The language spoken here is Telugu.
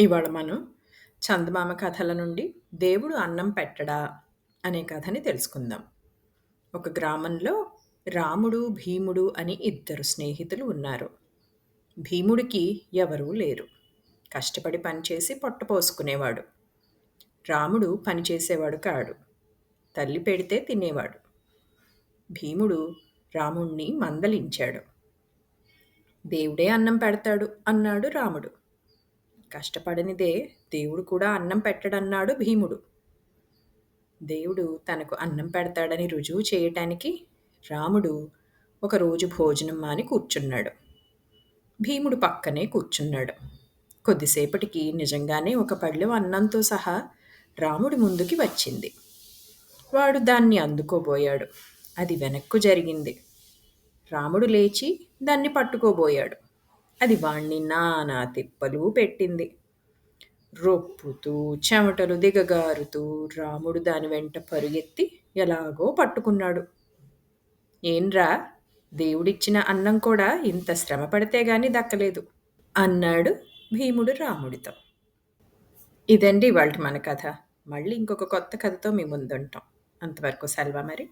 ఇవాళ మనం చందమామ కథల నుండి దేవుడు అన్నం పెట్టడా అనే కథని తెలుసుకుందాం. ఒక గ్రామంలో రాముడు భీముడు అని ఇద్దరు స్నేహితులు ఉన్నారు. భీముడికి ఎవరూ లేరు. కష్టపడి పనిచేసి పొట్ట పోసుకునేవాడు. రాముడు పనిచేసేవాడు కాడు. తల్లి పెడితే తినేవాడు. భీముడు రాముణ్ణి మందలించాడు. దేవుడే అన్నం పెడతాడు అన్నాడు రాముడు. కష్టపడనిదే దేవుడు కూడా అన్నం పెట్టడన్నాడు భీముడు. దేవుడు తనకు అన్నం పెడతాడని రుజువు చేయటానికి రాముడు ఒకరోజు భోజనం మాని కూర్చున్నాడు. భీముడు పక్కనే కూర్చున్నాడు. కొద్దిసేపటికి నిజంగానే ఒక పళ్ళెం అన్నంతో సహా రాముడి ముందుకి వచ్చింది. వాడు దాన్ని అందుకోబోయాడు. అది వెనక్కు జరిగింది. రాముడు లేచి దాన్ని పట్టుకోబోయాడు. అది వాణ్ణి నానా తిప్పలు పెట్టింది. రొప్పుతూ చెమటలు దిగగారుతూ రాముడు దాని వెంట పరుగెత్తి ఎలాగో పట్టుకున్నాడు. ఏంరా దేవుడిచ్చిన అన్నం కూడా ఇంత శ్రమ పడితే గాని దక్కలేదు అన్నాడు భీముడు రాముడితో. ఇదండి వాళ్ళ మన కథ. మళ్ళీ ఇంకొక కొత్త కథతో మీ ముందుంటాం. అంతవరకు సెలవా మరి.